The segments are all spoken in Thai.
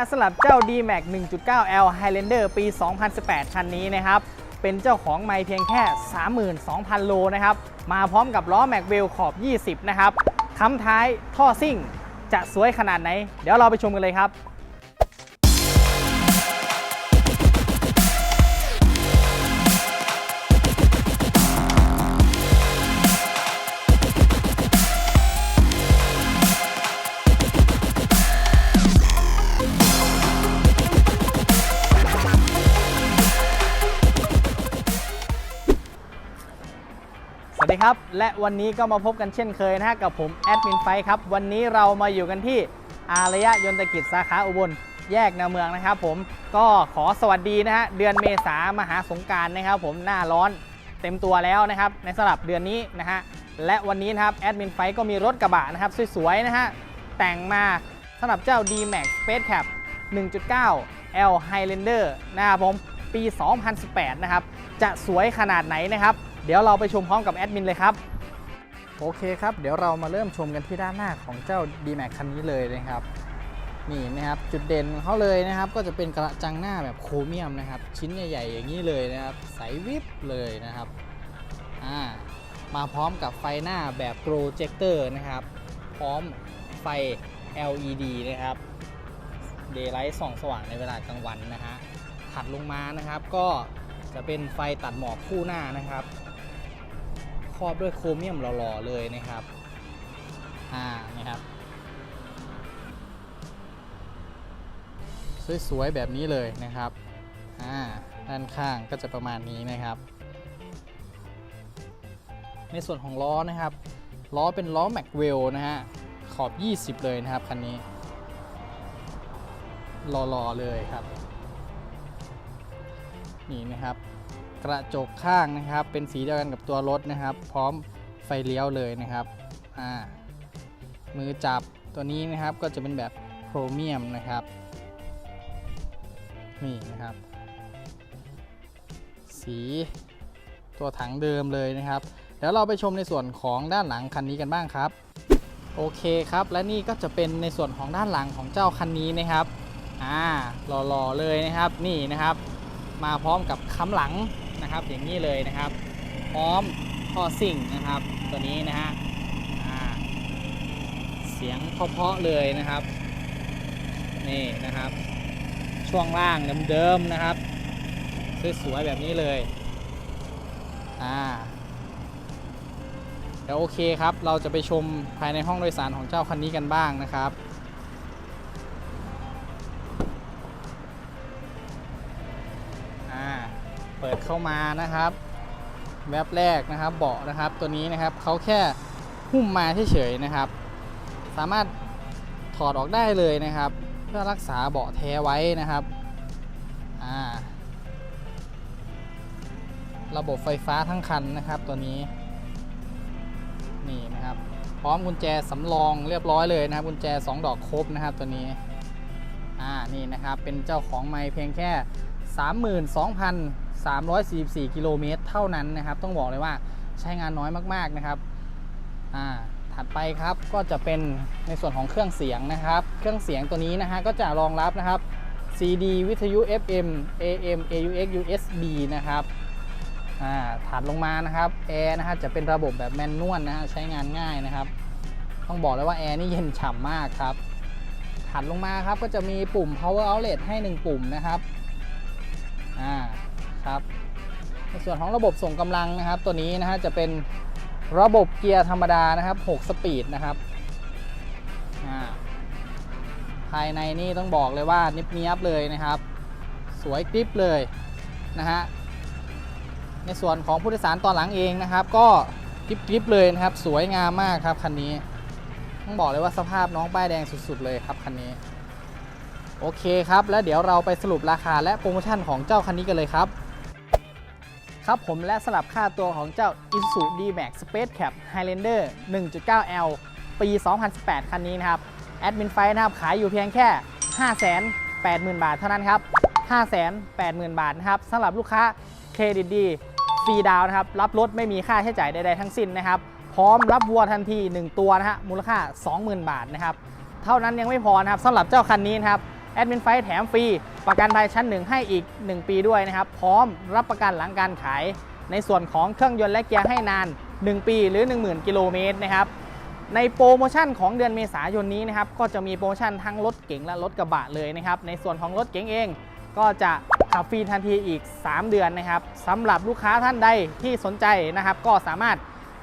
ะสำหรับเจ้า D-Max 1.9L Highlander ปี 2018 คันนี้นะครับ เป็นเจ้าของไม่เพียงแค่ 32,000 โลนะครับ มาพร้อมกับล้อ m a c w e l l ขอบ 20 นะครับค้ำท้ายท่อซิ่ง จะสวยขนาดไหน เดี๋ยวเราไปชมกันเลยครับ ดีครับ และวันนี้ก็มาพบกันเช่นเคยนะฮะกับผมแอดมินไฟครับ วันนี้เรามาอยู่กันที่อารยะยนตกิจสาขาอุบลแยกนาเมืองนะครับผมก็ขอสวัสดีนะฮะเดือนเมษามหาสงการนะครับผมหน้าร้อนเต็มตัวแล้วนะครับในสำหรับเดือนนี้นะฮะและวันนี้นะครับแอดมินไฟก็มีรถกระบะนะครับสวยๆนะฮะแต่งมาสำหรับเจ้า D-Max Space Cap 1.9 L Highlander นะครับผมปี 2018 นะครับ จะสวยขนาดไหนนะครับ เดี๋ยวเราไปชมพร้อมกับแอดมินเลยครับ โอเคครับ เดี๋ยวเรามาเริ่มชมกันที่ด้านหน้าของเจ้า D-Max คันนี้เลยนะครับนี่นะครับจุดเด่นของเขาเลยนะครับ ก็จะเป็นกระจังหน้าแบบโครเมียมนะครับ ชิ้นใหญ่ๆอย่างนี้เลยนะครับ ใสวิบเลยนะครับอ่ามาพร้อมกับไฟหน้าแบบโปรเจคเตอร์นะครับ พร้อมไฟ LED นะครับเดย์ไลท์ส่องสว่างในเวลากลางวันนะฮะถัดลงมานะครับ ก็จะเป็นไฟตัดหมอกคู่หน้านะครับ รอบด้วยโครเมียมหล่อๆเลยนะครับอ่านี่ครับสวยๆแบบนี้เลยนะครับอ่าด้านข้างก็จะประมาณนี้นะครับ ในส่วนของล้อนะครับ ล้อเป็นล้อแม็กเวลนะฮะขอบ 20 เลยนะครับคันนี้หล่อๆเลยครับ นี่นะครับ กระจกข้างนะครับ เป็นสีเดียวกันกับตัวรถนะครับ พร้อมไฟเลี้ยวเลยนะครับอ่ามือจับตัวนี้นะครับก็จะเป็นแบบโครเมียมนะครับนี่นะครับ สีตัวถังเดิมเลยนะครับเดี๋ยวเราไปชมในส่วนของด้านหลังคันนี้กันบ้างครับ โอเคครับ และนี่ก็จะเป็นในส่วนของด้านหลังของเจ้าคันนี้นะครับอ่าหล่อๆเลยนะครับนี่นะครับ มาพร้อมกับค้ำหลัง นะครับ อย่างนี้เลยนะครับ พร้อมท่อซิ่งนะครับ ตัวนี้นะฮะเสียงเพาะๆเลยนะครับนี่นะครับ ช่วงล่างเดิมๆนะครับสวยๆแบบนี้เลยอ่าเดี๋ยวโอเคครับ เราจะไปชมภายในห้องโดยสารของเจ้าคันนี้กันบ้างนะครับ เข้ามานะครับแว็บแรกนะครับเบาะนะครับตัวนี้นะครับเขาแค่หุ้มมาเฉยๆนะครับ สามารถถอดออกได้เลยนะครับ เพื่อรักษาเบาะแท้ไว้นะครับระบบไฟฟ้าทั้งคันนะครับตัวนี้นี่นะครับ พร้อมกุญแจสำรองเรียบร้อยเลยนะครับกุญแจ 2 ดอกครบนะครับตัวนี้อ่านี่นะครับเป็นเจ้าของไม้เพียงแค่ 344 กิโลเมตรเท่านั้นนะครับ ต้องบอกเลยว่าใช้งานน้อยมากๆนะครับอ่าถัดไปครับก็จะเป็นในส่วนของเครื่องเสียงนะครับ เครื่องเสียงตัวนี้นะฮะก็จะรองรับนะครับ CD วิทยุ FM AM AUX USB นะครับอ่าถัดลงมานะครับแอร์นะฮะจะเป็นระบบแบบแมนนวลนะฮะใช้งานง่ายนะครับ ต้องบอกเลยว่าแอร์นี่เย็นฉ่ำมากครับถัดลงมาครับก็จะมีปุ่ม power outlet ให้ 1 ปุ่มนะครับ ครับในส่วนของระบบส่งกำลังนะครับ ตัวนี้นะฮะจะเป็นระบบเกียร์ธรรมดานะครับ 6 สปีดนะครับภายในนี่ต้องบอกเลยว่านิบเนียบเลยนะครับ สวยกริบเลยนะฮะในส่วนของผู้โดยสารตอนหลังเองนะครับ ก็กริบกริบเลยนะครับ สวยงามมากครับคันนี้ ต้องบอกเลยว่าสภาพน้องป้ายแดงสุดๆเลยครับคันนี้ โอเคครับ แล้วเดี๋ยวเราไปสรุปราคาและโปรโมชั่นของเจ้าคันนี้กันเลยครับ ครับผมและสลับค่าตัวของเจ้า Isuzu D-Max Space Cap Highlander 1.9L ปี 2018 คันนี้นะครับแอดมินไฟนะครับขายอยู่เพียงแค่ 580,000 บาทเท่านั้นครับ 580,000 บาทนะครับสำหรับลูกค้าเครดิตดีฟรีดาวน์นะครับ รับรถไม่มีค่าใช้จ่ายใดๆทั้งสิ้นนะครับ พร้อมรับวัวทันที 1 ตัวนะฮะมูลค่า 20,000 บาทนะครับ เท่านั้นยังไม่พอนะครับสำหรับเจ้าคันนี้นะครับ แอดมินไฟแถมฟรี ประกันภัยชั้น 1 ให้อีก 1 ปีด้วยนะครับ พร้อมรับประกันหลังการขาย ในส่วนของเครื่องยนต์และเกียร์ให้นาน 1 ปีหรือ 10,000 กิโลเมตรนะครับในโปรโมชั่นของเดือนเมษายนนี้นะครับก็จะมีโปรโมชั่นทั้งรถเก๋งและรถกระบะเลยนะครับในส่วนของรถเก๋งเอง ก็จะขับฟรีทันทีอีก 3 เดือนนะครับสำหรับลูกค้าท่านใดที่สนใจนะครับ ก็สามารถ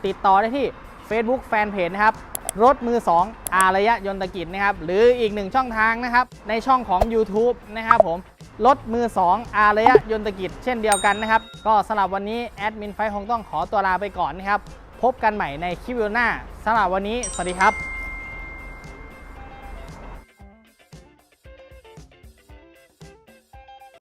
ติดต่อได้ที่ Facebook Fanpage นะครับ รถมือ 2 อารยะยนตกิจนะครับ หรืออีกหนึ่งช่องทางนะครับ ในช่องของ YouTube นะครับผม รถมือ 2 อารยะยนตกิจ เช่นเดียวกันนะครับ ก็สำหรับวันนี้แอดมินไฟคงต้องขอตัวลาไปก่อนนะครับ พบกันใหม่ในคลิปวิดีโอหน้าสำหรับวันนี้ สวัสดีครับ